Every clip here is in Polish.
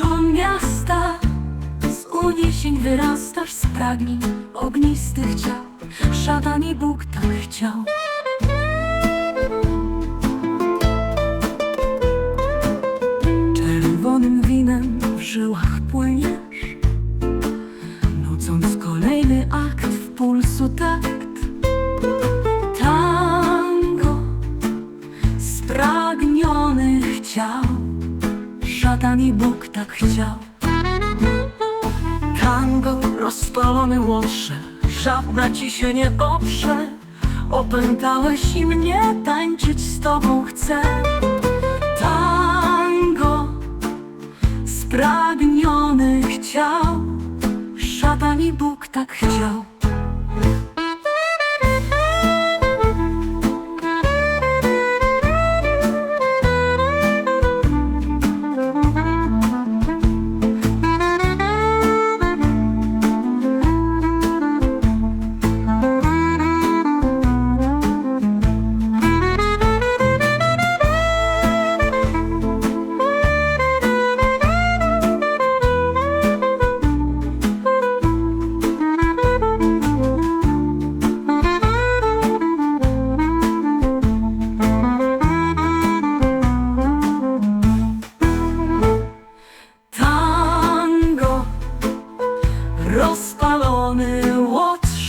duszą miasta Z uniesień wyrastasz, z pragnień ognistych ciał. Szatan i Bóg tak chciał. Czerwonym winem w żyłach płyniesz Nucąc kolejny akt w pulsu tak Szatan i Bóg tak chciał. Tango rozpalony łotrze Żadna ci się nie oprze Opętałeś i mnie tańczyć z tobą chcę. Tango spragnionych ciał Szatan i Bóg tak chciał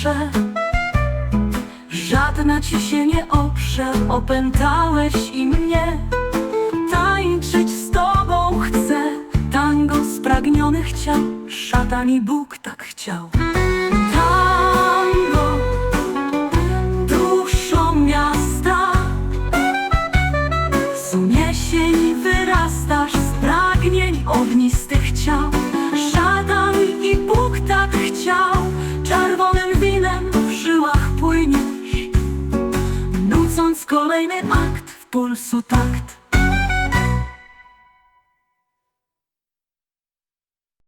łotrze Żadna ci się nie oprze Opętałeś i mnie. Tańczyć z tobą chcę Tango spragnionych ciał Szatan i Bóg tak chciał. Tango Duszą miasta z uniesień wyrastasz z pragnień ognistych ciał Szatan i Bóg tak chciał kolejny akt w pulsu takt